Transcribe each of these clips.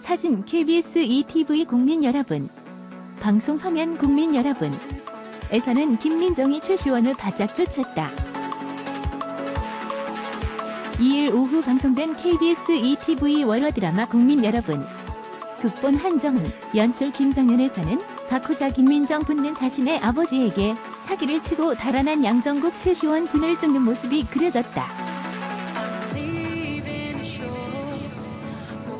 사진 KBS ETV 국민 여러분, 방송 화면 국민 여러분, 에서는 김민정이 최시원을 바짝 쫓았다. 2일 오후 방송된 KBS ETV 월화 드라마 국민 여러분, 극본 한정은, 연출 김정연에서는 박호자 김민정 붙는 자신의 아버지에게 사기를 치고 달아난 양정국 최시원 분을 쫓는 모습이 그려졌다.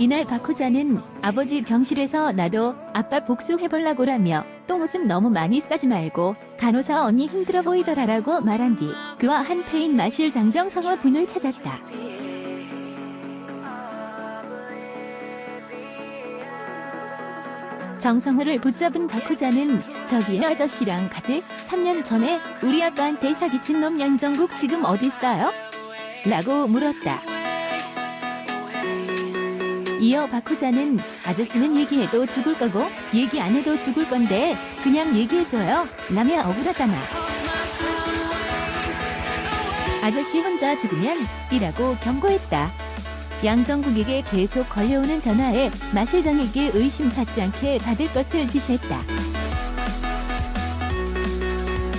이날 박호자는 아버지 병실에서 나도 아빠 복수해볼라고라며 똥오줌 너무 많이 싸지 말고 간호사 언니 힘들어 보이더라라고 말한 뒤 그와 한패인 마실 장정성어 분을 찾았다. 정성호를 붙잡은 박호자는 저기 아저씨랑 같이 3년 전에 우리 아빠한테 사기친 놈 양정국 지금 어딨어요? 라고 물었다. 이어 박호자는 아저씨는 얘기해도 죽을 거고 얘기 안 해도 죽을 건데 그냥 얘기해줘요. 라며 억울하잖아. 아저씨 혼자 죽으면 이라고 경고했다. 양정국에게 계속 걸려오는 전화에 마실장에게 의심받지 않게 받을 것을 지시했다.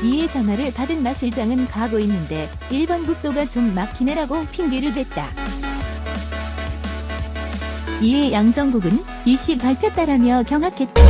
이에 전화를 받은 마실장은 가고 있는데 1번 국도가 좀 막히네라고 핑계를 댔다. 이에 양정국은 이씨 밟혔다라며 경악했다.